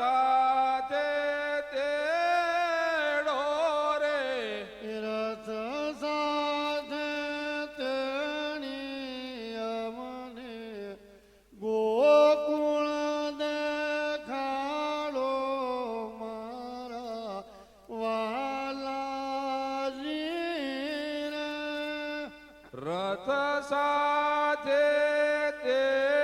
સાથે તેડો રે. રથ સાથે તેણી અમને ગોકુળ દેખાડો મારા વાલાજી રથ સાથે તે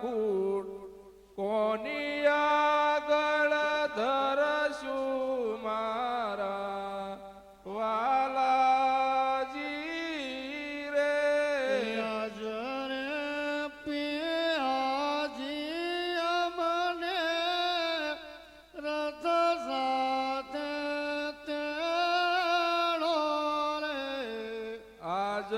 કુળ. કોની આગળ ધરશું મારા વાલાજી રે? અજરે પિયાજી અમને રથ સાથે તેણો રે. આજ